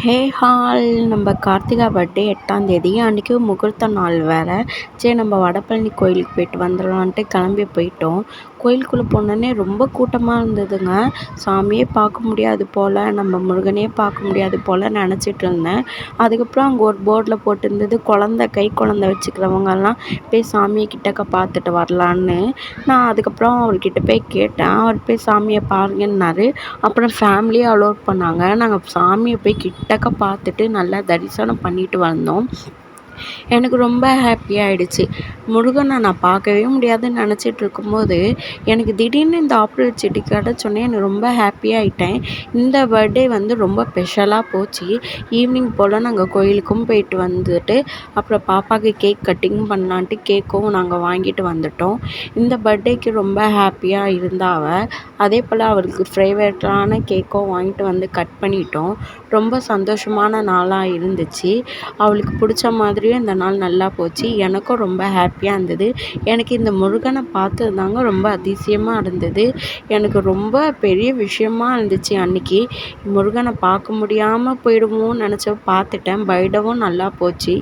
ஹே hall. நம்ம Karthika birthday எட்டாந்தேதி அன்றைக்கி முகூர்த்த நாள் வேறு. சரி நம்ம வடபழனி கோயிலுக்கு போயிட்டு வந்துடலான்ட்டு கிளம்பி போயிட்டோம். கோயிலுக்குள்ளே போனோடனே ரொம்ப கூட்டமாக இருந்ததுங்க. சாமியே பார்க்க முடியாது போல் நம்ம முருகனே பார்க்க முடியாது போல் நினச்சிட்டு இருந்தேன். அதுக்கப்புறம் அங்கே ஒரு போர்டில் போட்டிருந்தது குழந்த கை குழந்த வச்சுக்கிறவங்கெல்லாம் போய் சாமியை கிட்டக்க பார்த்துட்டு வரலான்னு. நான் அதுக்கப்புறம் அவர்கிட்ட போய் கேட்டேன். அவர் போய் சாமியை பாருங்கன்னாரு. அப்புறம் ஃபேமிலியை அலோட் பண்ணாங்க. நாங்கள் சாமியை போய் கிட்டக்க பார்த்துட்டு நல்லா தரிசனம் பண்ணிட்டு வந்தோம். எனக்கு ரொம்ப ஹாப்பியாகிடுச்சு முருகனை நான் பார்க்கவே முடியாதுன்னு நினச்சிட்டு இருக்கும்போது எனக்கு திடீர்னு இந்த ஆப்பர்ச்சுனிட்டி கிடச்சோன்னே எனக்கு ரொம்ப ஹாப்பியாகிட்டேன் இந்த பர்த்டே வந்து ரொம்ப ஸ்பெஷலாக போச்சு. ஈவினிங் போல் நாங்கள் கோயிலுக்கும் போயிட்டு வந்துட்டு அப்புறம் பாப்பாவுக்கு கேக் கட்டிங் பண்ணலான்ட்டு கேக்கும் நாங்கள் வாங்கிட்டு வந்துட்டோம். இந்த பர்த்டேக்கு ரொம்ப ஹாப்பியாக இருந்தாவ அதே போல் அவளுக்கு ஃபேவரட்டான கேக்கும் வாங்கிட்டு வந்து கட் பண்ணிட்டோம். ரொம்ப சந்தோஷமான நாளாக இருந்துச்சு. அவளுக்கு பிடிச்ச மாதிரி மாதிரியும் இந்த நாள் நல்லா போச்சு. எனக்கும் ரொம்ப ஹாப்பியாக இருந்தது. எனக்கு இந்த முருகனை பார்த்தது தாங்க ரொம்ப அதிசயமாக இருந்தது. எனக்கு ரொம்ப பெரிய விஷயமா இருந்துச்சு அன்றைக்கி முருகனை பார்க்க முடியாமல் போயிடுமோன்னு நினச்ச பார்த்துட்டேன். பைடவும் நல்லா போச்சு.